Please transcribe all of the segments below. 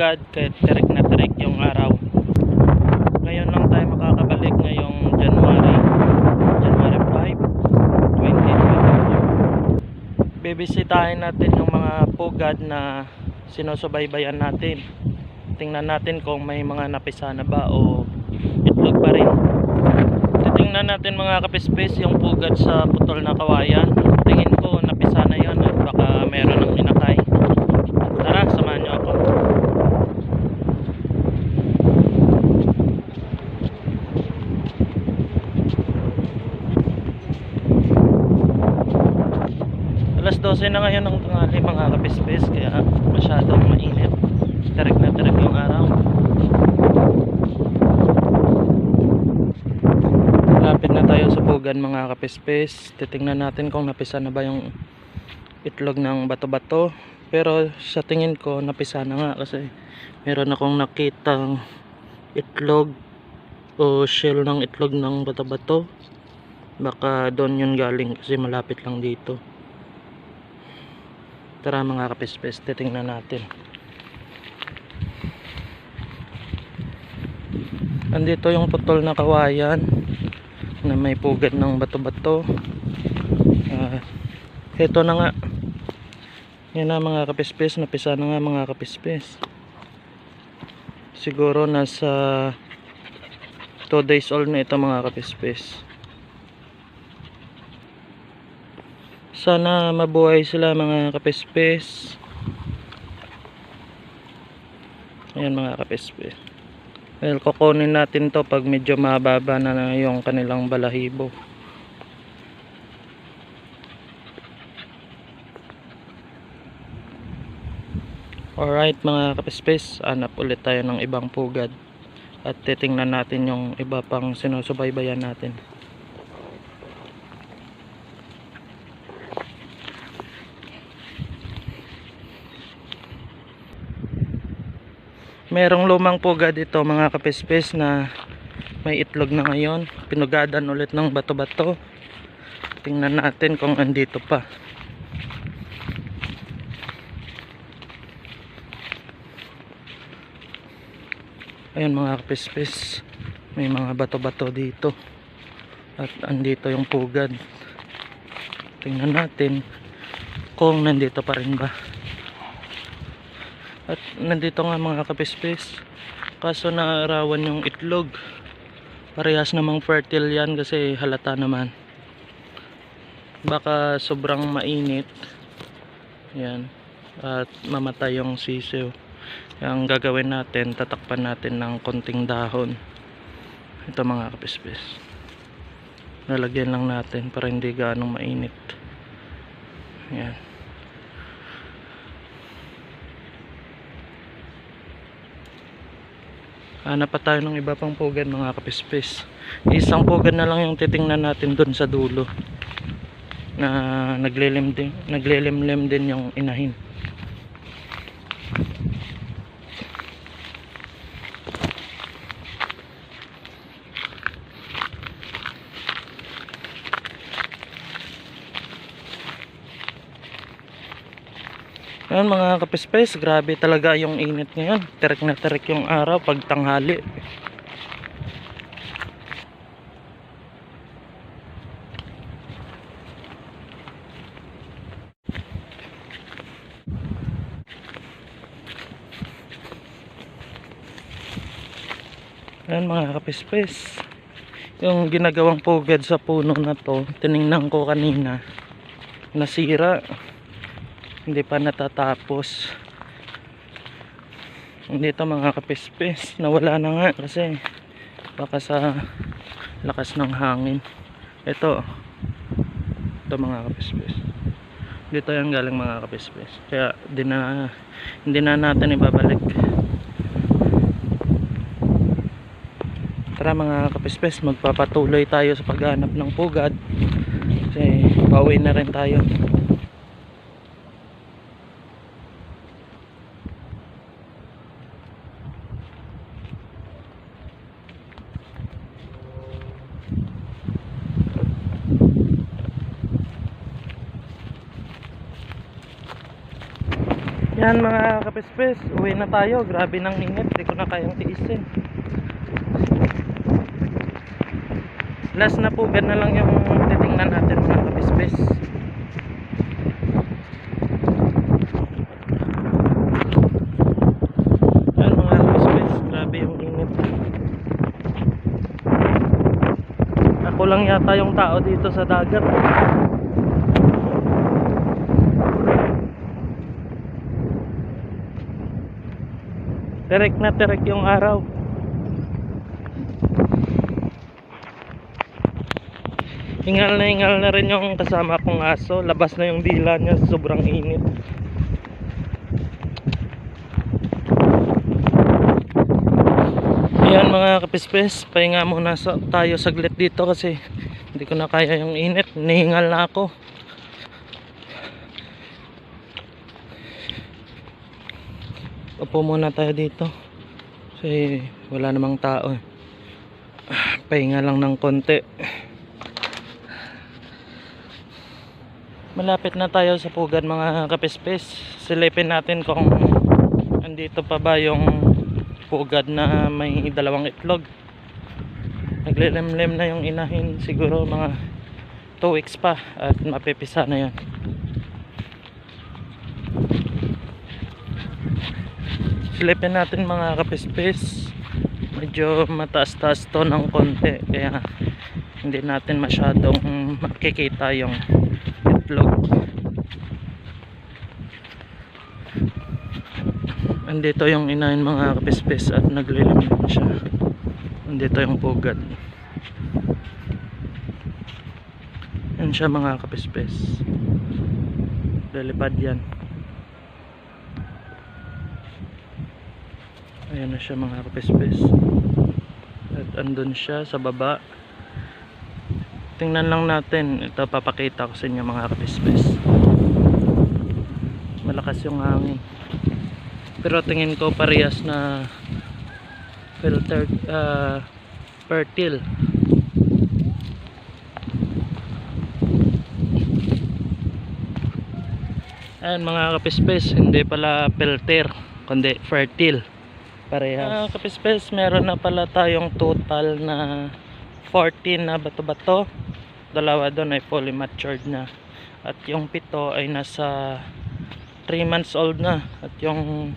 pugad kahit tirik na tirik yung araw. Ngayon lang tayo makakabalik ngayong January. January 5, 2024. Bibisitahin natin yung mga pugad na sinusubaybayan natin. Tingnan natin kung may mga napisa na ba o itlog pa rin. Titingnan natin mga kapispis yung pugad sa putol na kawayan. Tingin ko napisa na yon at baka meron ng inakay. Tara, samahan niyo ako. Alas 12 na ngayon ng tanghali mga kapispis kaya masyadong mainit. Tarik na tarik yung araw. Lapit na tayo sa pugan mga kapispis. Titingnan natin kung napisa na ba yung itlog ng bato-bato. Pero sa tingin ko napisa na nga kasi meron akong nakitang itlog o shell ng itlog ng bato-bato. Baka doon yun galing kasi malapit lang dito. Tara mga kapispis, titingnan natin. Andito yung putol na kawayan na may pugad ng bato-bato. Ah, ito na nga. Yan na mga kapispis, napisa na nga mga kapispis. Siguro nasa 2 days old na ito mga kapispis. Sana mabuhay sila mga kapispis. Ayan mga kapispis. Well, kukunin natin to pag medyo mababa na, na yung kanilang balahibo. Alright mga kapispis, hanap ulit tayo ng ibang pugad. At titingnan natin yung iba pang sinusubaybayan natin. Merong lumang pugad dito mga kapispis na may itlog na ngayon. Pinugadan ulit ng bato-bato. Tingnan natin kung andito pa. Ayun mga kapispis. May mga bato-bato dito. At andito yung pugad. Tingnan natin kung nandito pa rin ba. At nandito nga mga kapispis. Kaso naarawan yung itlog. Parehas namang fertile yan kasi halata naman. Baka sobrang mainit. Yan. At mamatay yung sisiw. Ang gagawin natin, tatakpan natin ng konting dahon. Ito mga kapispis. Lalagyan lang natin para hindi gaanong mainit. Yan. Hanap pa tayo ng iba pang pugad mga kapispis. Isang pugad na lang yung titingnan natin dun sa dulo. Na naglilimlim din yung inahin. Ayan mga kapispes, grabe talaga yung init ngayon. Terik na terik yung araw pag tanghali. Ayan mga kapispes. Yung ginagawang pugad sa puno na to, tiningnan ko kanina. Nasira hindi pa natatapos. Dito mga kapispis nawala na nga kasi baka sa lakas ng hangin. Ito. Ito mga kapispis. Dito yung galing mga kapispis. Kaya di na, hindi na natin ibabalik. Tara mga kapispis magpapatuloy tayo sa paghanap ng pugad. Kasi pauwi na rin tayo Yan mga kapespes, uwi na tayo. Grabe ng init, hindi ko na kayang tiisin. Last na pugad na lang yung titingnan natin mga kapespes. Yan mga kapespes, grabe yung init. Ako lang yata yung tao dito sa dagat. Terek na terek yung araw. Hingal na hingal na rin yung kasama kong aso. Labas na yung dila niya sobrang init. Ayan mga kapispes, pahinga muna sa, tayo saglit dito kasi hindi ko na kaya yung init. Nihingal na ako. Upo muna tayo dito. Kasi wala namang tao. eh. Ah, Pahinga lang ng konti. Malapit na tayo sa pugad mga kapispes. Silipin natin kung andito pa ba yung pugad na may dalawang itlog. Naglilimlim na yung inahin siguro mga 2 weeks pa at mapipisa na yan. Silipin natin mga kapispes. Medyo mataas-taas to ng konti kaya hindi natin masyadong makikita yung itlog. Andito yung inahin mga kapispes at naglilimlim siya. Andito yung pugad. Yan siya mga kapispes. Lalipad yan. Ayan na siya mga kapispes. At andun siya sa baba. Tingnan lang natin. Ito papakita ko sa inyo mga kapispes. Malakas yung hangin. Pero tingin ko parehas na filtered uh, fertile. Ayan mga kapispes, hindi pala filter, kundi fertile. Parehas. Uh, kapispes, meron na pala tayong total na 14 na bato-bato. Dalawa doon ay fully matured na. At yung pito ay nasa 3 months old na. At yung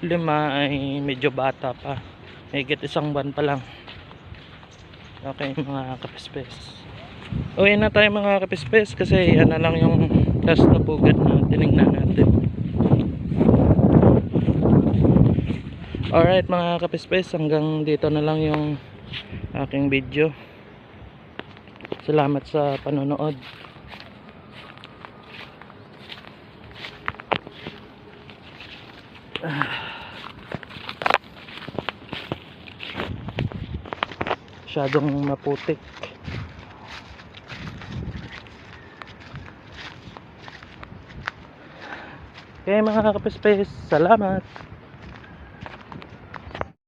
lima ay medyo bata pa. Higit isang buwan pa lang. Okay mga kapispes. Uwi na tayo mga kapispes kasi yan na lang yung last na pugad na tinignan natin. Alright mga kapispes, hanggang dito na lang yung aking video. Salamat sa panonood. Masyadong maputik. Okay mga kapispes, salamat.